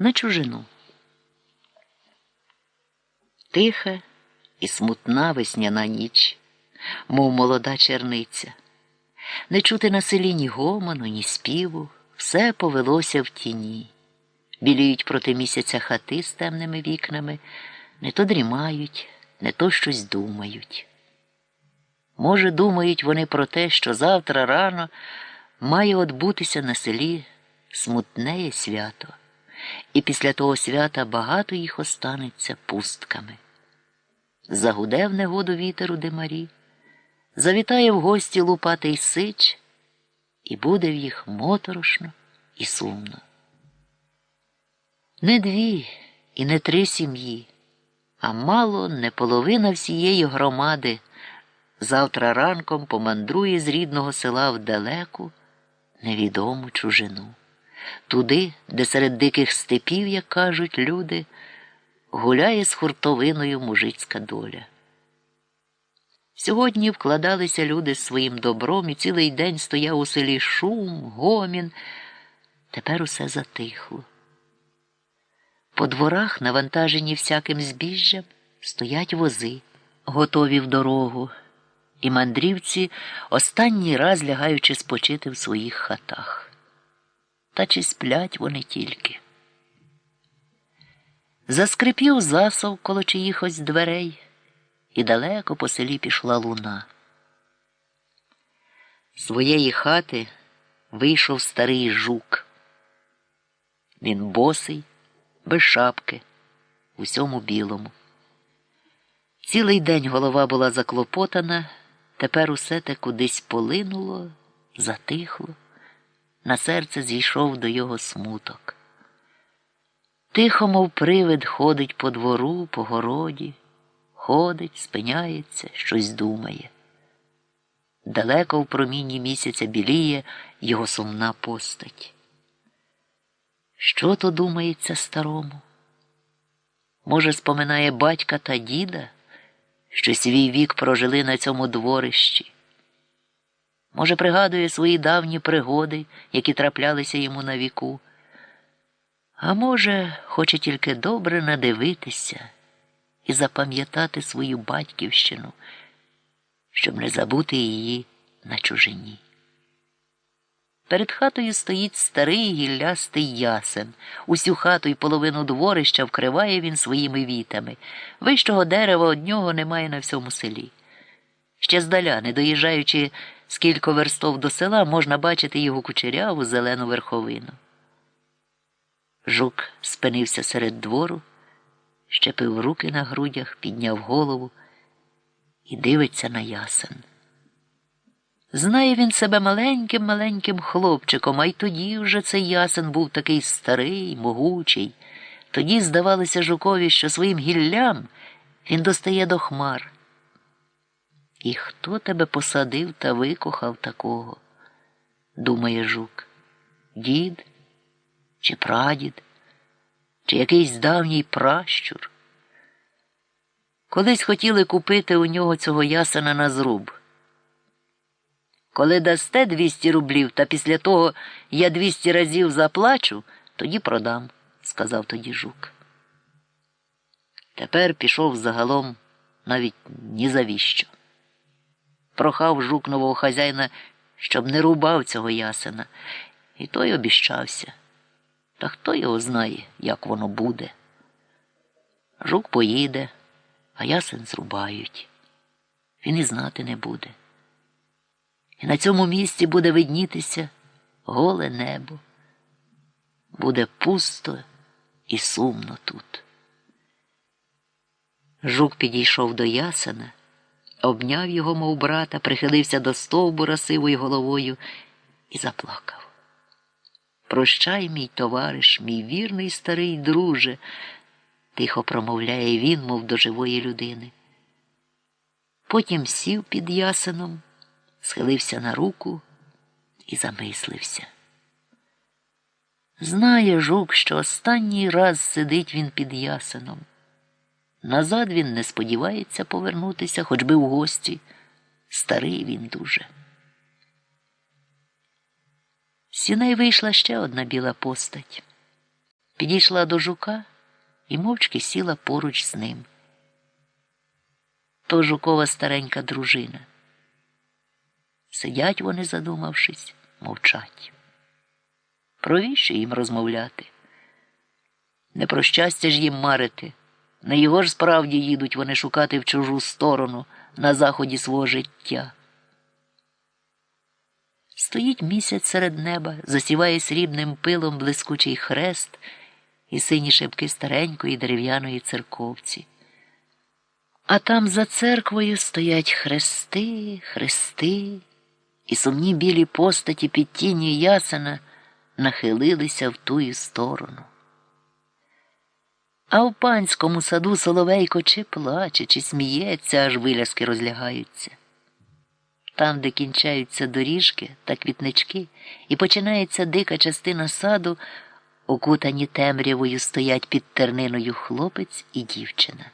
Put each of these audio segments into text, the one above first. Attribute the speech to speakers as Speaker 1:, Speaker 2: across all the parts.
Speaker 1: на чужину. Тиха і смутна весняна ніч, мов молода черниця. Не чути на селі ні гомону, ні співу, все повелося в тіні. Біліють проти місяця хати з темними вікнами, не то дрімають, не то щось думають. Може, думають вони про те, що завтра рано має отбутися на селі смутнеє свято і після того свята багато їх останеться пустками. Загуде в негоду вітер у димарі, завітає в гості лупатий сич, і буде в їх моторошно і сумно. Не дві і не три сім'ї, а мало не половина всієї громади завтра ранком помандрує з рідного села в далеку невідому чужину туди, де серед диких степів, як кажуть люди, гуляє з хуртовиною мужицька доля. Сьогодні вкладалися люди своїм добром і цілий день стояв у селі шум, гомін. Тепер усе затихло. По дворах, навантажені всяким збіжжям, стоять вози, готові в дорогу, і мандрівці останній раз лягаючи спочити в своїх хатах та чи сплять вони тільки. Заскрипів засов коло чиїхось дверей, і далеко по селі пішла луна. З своєї хати вийшов старий жук. Він босий, без шапки, усьому білому. Цілий день голова була заклопотана, тепер усе те кудись полинуло, затихло на серце зійшов до його смуток. Тихо, мов привид, ходить по двору, по городі, ходить, спиняється, щось думає. Далеко в промінні місяця біліє його сумна постать. Що то думається старому? Може, споминає батька та діда, що свій вік прожили на цьому дворищі. Може, пригадує свої давні пригоди, які траплялися йому на віку. А може, хоче тільки добре надивитися і запам'ятати свою батьківщину, щоб не забути її на чужині. Перед хатою стоїть старий гіллястий ясен. Усю хату й половину дворища вкриває він своїми вітами. Вищого дерева однього немає на всьому селі. Ще здаля, не доїжджаючи. З верстов до села можна бачити його кучеряву зелену верховину. Жук спинився серед двору, щепив руки на грудях, підняв голову і дивиться на ясен. Знає він себе маленьким маленьким хлопчиком, а й тоді вже цей ясен був такий старий, могучий. Тоді здавалося жукові, що своїм гіллям він достає до хмар. І хто тебе посадив та викохав такого? думає жук. Дід чи прадід, чи якийсь давній пращур. Колись хотіли купити у нього цього ясена на зруб. Коли дасте 200 рублів, та після того я 200 разів заплачу, тоді продам, сказав тоді жук. Тепер пішов загалом навіть ні завіщо прохав жук нового хазяїна, щоб не рубав цього ясена, і той обіщався. Та хто його знає, як воно буде? Жук поїде, а ясен зрубають. Він і знати не буде. І на цьому місці буде виднітися голе небо. Буде пусто і сумно тут. Жук підійшов до ясена обняв його, мов брата, прихилився до стовбура сивою головою і заплакав. Прощай, мій товариш, мій вірний старий друже, тихо промовляє він, мов до живої людини. Потім сів під ясеном, схилився на руку і замислився. Знає жук, що останній раз сидить він під ясеном. Назад він не сподівається повернутися, хоч би в гості. Старий він дуже. З сіней вийшла ще одна біла постать. Підійшла до жука і мовчки сіла поруч з ним. То жукова старенька дружина. Сидять вони, задумавшись, мовчать. Провіщо їм розмовляти? Не про щастя ж їм марити. Не його ж справді їдуть вони шукати в чужу сторону на заході свого життя. Стоїть місяць серед неба, засіває срібним пилом блискучий хрест і сині шибки старенької дерев'яної церковці. А там за церквою стоять хрести, хрести, і сумні білі постаті під тіні ясена нахилилися в тую сторону. А в панському саду соловейко чи плаче, чи сміється, аж виляски розлягаються. Там, де кінчаються доріжки та квітнички, і починається дика частина саду, окутані темрявою стоять під терниною хлопець і дівчина.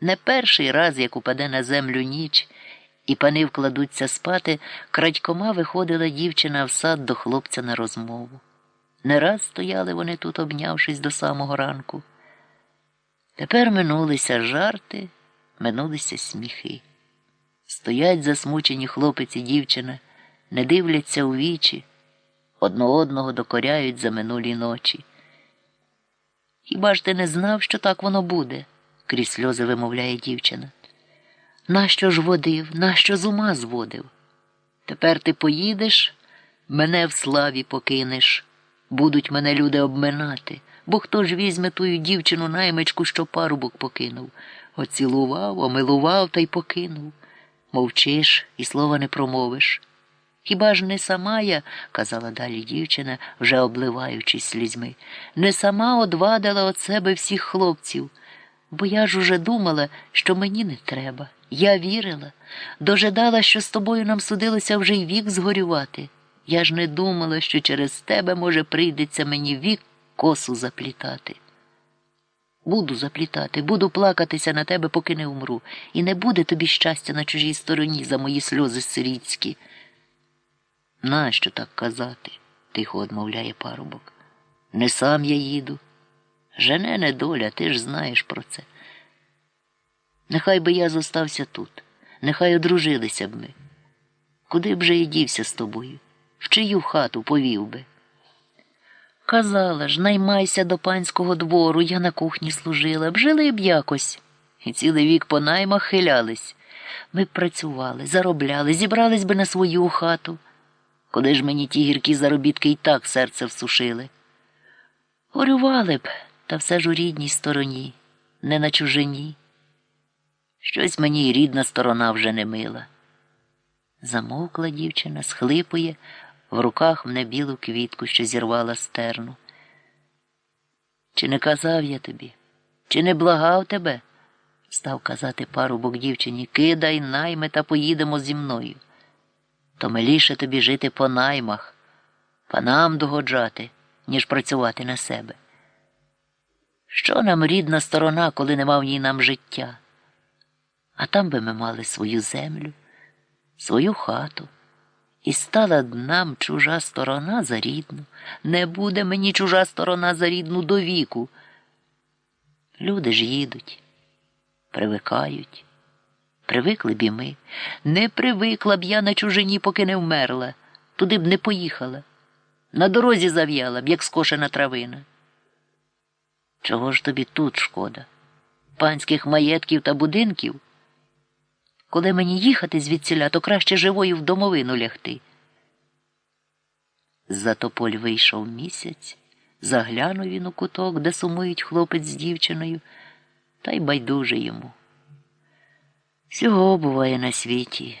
Speaker 1: Не перший раз, як упаде на землю ніч, і пани вкладуться спати, крадькома виходила дівчина в сад до хлопця на розмову. Не раз стояли вони тут, обнявшись до самого ранку. Тепер минулися жарти, минулися сміхи. Стоять засмучені хлопець і дівчина, не дивляться у вічі, одно одного докоряють за минулі ночі. Хіба ж ти не знав, що так воно буде? крізь сльози вимовляє дівчина. Нащо ж водив, нащо з ума зводив? Тепер ти поїдеш, мене в славі покинеш. Будуть мене люди обминати, бо хто ж візьме тую дівчину наймичку, що парубок покинув. Оцілував, омилував та й покинув. Мовчиш і слова не промовиш. Хіба ж не сама я, казала далі дівчина, вже обливаючись слізьми, не сама одвадила від себе всіх хлопців, бо я ж уже думала, що мені не треба. Я вірила, дожидала, що з тобою нам судилося вже й вік згорювати. Я ж не думала, що через тебе, може, прийдеться мені вік косу заплітати. Буду заплітати, буду плакатися на тебе, поки не умру, і не буде тобі щастя на чужій стороні за мої сльози сирійські. Нащо так казати? тихо одмовляє парубок. Не сам я їду. Жене недоля, ти ж знаєш про це. Нехай би я зостався тут, нехай одружилися б ми. Куди б же я дівся з тобою? в чию хату повів би. Казала ж, наймайся до панського двору, я на кухні служила б жили б якось. І цілий вік по наймах хилялись. Ми б працювали, заробляли, зібрались би на свою хату. Коли ж мені ті гіркі заробітки і так серце всушили? Горювали б, та все ж у рідній стороні, не на чужині. Щось мені і рідна сторона вже не мила. Замовкла дівчина, схлипує, в руках в небілу квітку, що зірвала стерну. Чи не казав я тобі, чи не благав тебе? став казати парубок дівчині кидай найми та поїдемо зі мною. То миліше тобі жити по наймах, панам догоджати, ніж працювати на себе. Що нам рідна сторона, коли нема в ній нам життя? А там би ми мали свою землю, свою хату. І стала нам чужа сторона за рідну, не буде мені чужа сторона за рідну до віку. Люди ж їдуть, привикають. Привикли б і ми. Не привикла б я на чужині, поки не вмерла, туди б не поїхала. На дорозі зав'яла б, як скошена травина. Чого ж тобі тут шкода? Панських маєтків та будинків? Коли мені їхати звідсіля, то краще живою в домовину лягти. За тополь вийшов місяць, заглянув він у куток, де сумують хлопець з дівчиною, та й байдуже йому. Всього буває на світі.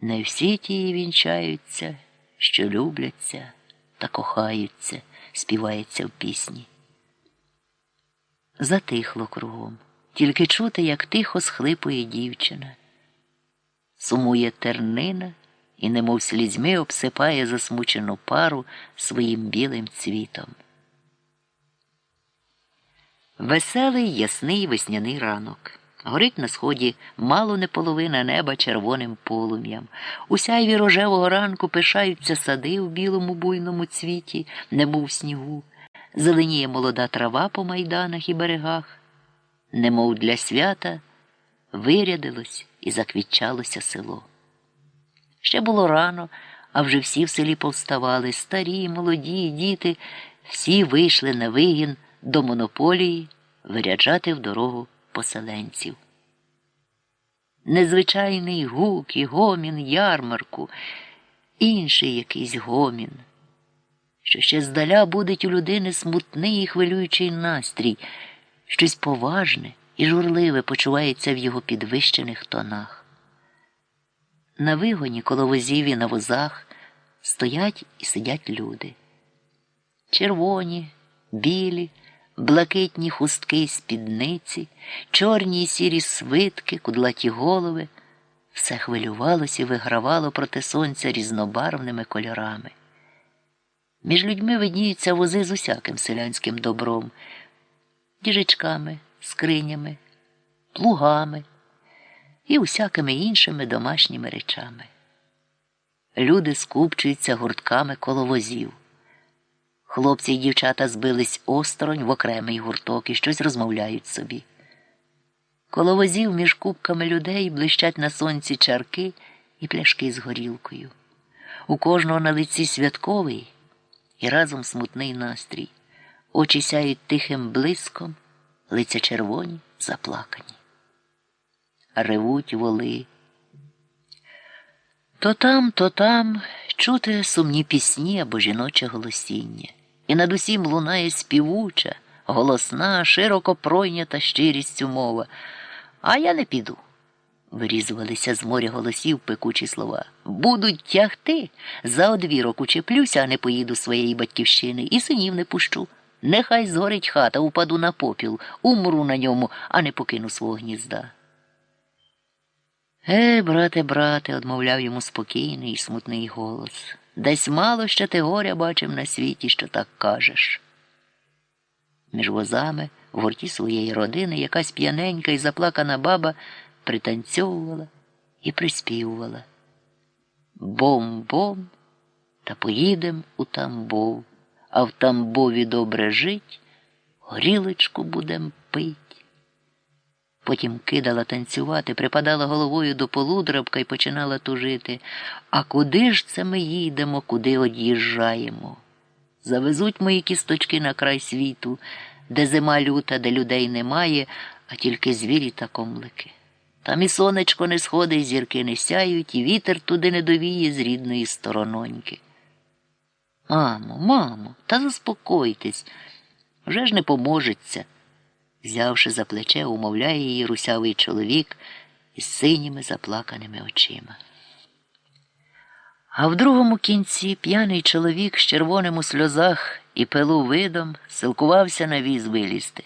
Speaker 1: Не всі тії вінчаються, що любляться та кохаються, співається в пісні. Затихло кругом тільки чути, як тихо схлипує дівчина. Сумує тернина і, немов слізьми, обсипає засмучену пару своїм білим цвітом. Веселий ясний весняний ранок. Горить на сході мало не половина неба червоним полум'ям. У сяйві рожевого ранку пишаються сади в білому буйному цвіті, немов снігу. Зеленіє молода трава по майданах і берегах немов для свята, вирядилось і заквітчалося село. Ще було рано, а вже всі в селі повставали старі, молоді, діти, всі вийшли на вигін до монополії виряджати в дорогу поселенців. Незвичайний гук і гомін ярмарку, інший якийсь гомін, що ще здаля будить у людини смутний і хвилюючий настрій щось поважне і журливе почувається в його підвищених тонах. На вигоні коло возів і на возах стоять і сидять люди. Червоні, білі, блакитні хустки й спідниці, чорні й сірі свитки, кудлаті голови. Все хвилювалось і вигравало проти сонця різнобарвними кольорами. Між людьми видніються вози з усяким селянським добром. Діжечками, скринями, плугами і усякими іншими домашніми речами. Люди скупчуються гуртками коло возів. Хлопці й дівчата збились осторонь в окремий гурток і щось розмовляють собі. Коло возів між кубками людей блищать на сонці чарки і пляшки з горілкою. У кожного на лиці святковий і разом смутний настрій очі сяють тихим блиском, лиця червоні, заплакані. Ревуть воли. То там, то там чути сумні пісні або жіноче голосіння, і над усім лунає співуча, голосна, широко пройнята щирістю мова. А я не піду. Вирізувалися з моря голосів пекучі слова. Будуть тягти. За одвірок учеплюся, а не поїду своєї батьківщини, і синів не пущу. Нехай згорить хата, упаду на попіл, умру на ньому, а не покину свого гнізда. Е, брате, брате, одмовляв йому спокійний і смутний голос. Десь мало ще ти горя бачив на світі, що так кажеш. Між возами в гурті своєї родини якась п'яненька і заплакана баба пританцьовувала і приспівувала. Бом бом та поїдем у тамбов а в тамбові добре жить, горілочку будем пить. Потім кидала танцювати, припадала головою до полудробка і починала тужити. А куди ж це ми їдемо, куди од'їжджаємо? Завезуть мої кісточки на край світу, де зима люта, де людей немає, а тільки звірі та комлики. Там і сонечко не сходить, зірки не сяють, і вітер туди не довіє з рідної сторононьки. Мамо, мамо, та заспокойтесь, вже ж не поможеться. Взявши за плече, умовляє її русявий чоловік із синіми заплаканими очима. А в другому кінці п'яний чоловік з червоним у сльозах і пилу видом силкувався на віз вилізти.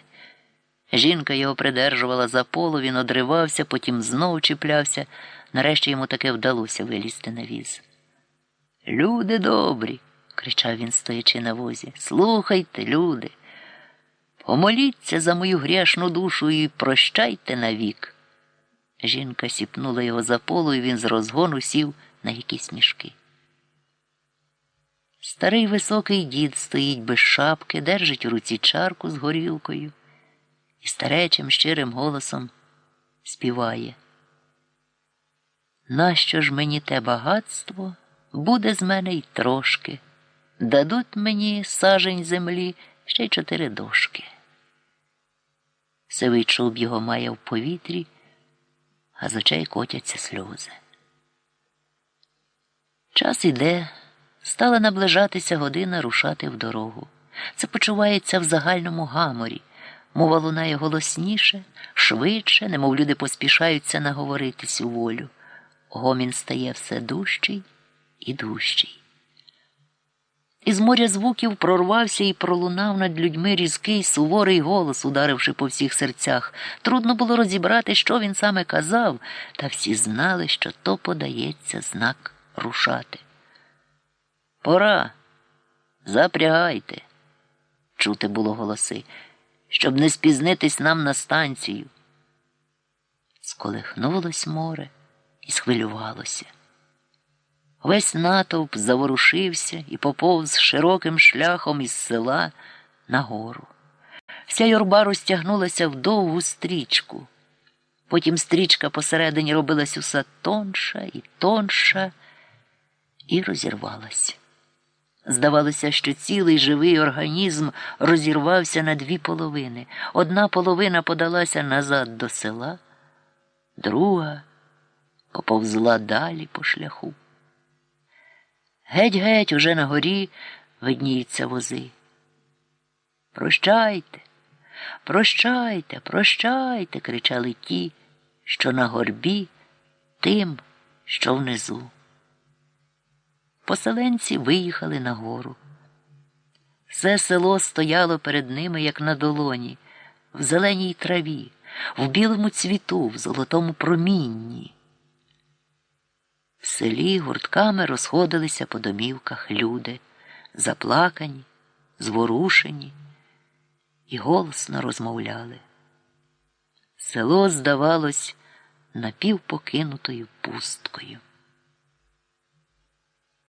Speaker 1: Жінка його придержувала за полу, він одривався, потім знов чіплявся. Нарешті йому таке вдалося вилізти на віз. Люди добрі кричав він, стоячи на возі. Слухайте, люди, помоліться за мою грішну душу і прощайте навік. Жінка сіпнула його за полу, і він з розгону сів на якісь мішки. Старий високий дід стоїть без шапки, держить у руці чарку з горілкою і старечим щирим голосом співає. Нащо ж мені те багатство буде з мене й трошки? Дадуть мені сажень землі ще й чотири дошки. Сивий чуб його має в повітрі, а з очей котяться сльози. Час іде, стала наближатися година рушати в дорогу. Це почувається в загальному гаморі, мова лунає голосніше, швидше, немов люди поспішаються наговоритись у волю. Гомін стає все дужчий і дужчий. Із моря звуків прорвався і пролунав над людьми різкий суворий голос, ударивши по всіх серцях. Трудно було розібрати, що він саме казав, та всі знали, що то подається знак рушати. Пора, запрягайте, чути було голоси, щоб не спізнитись нам на станцію. Сколихнулось море і схвилювалося. Весь натовп заворушився і поповз широким шляхом із села нагору. Вся юрба розтягнулася в довгу стрічку. Потім стрічка посередині робилась усе тонша і тонша і розірвалась. Здавалося, що цілий живий організм розірвався на дві половини. Одна половина подалася назад до села, друга поповзла далі по шляху. Геть-геть, уже на горі видніються вози. Прощайте, прощайте, прощайте, кричали ті, що на горбі, тим, що внизу. Поселенці виїхали на гору. Все село стояло перед ними, як на долоні, в зеленій траві, в білому цвіту, в золотому промінні. В селі гуртками розходилися по домівках люди, заплакані, зворушені і голосно розмовляли. Село, здавалось, напівпокинутою пусткою.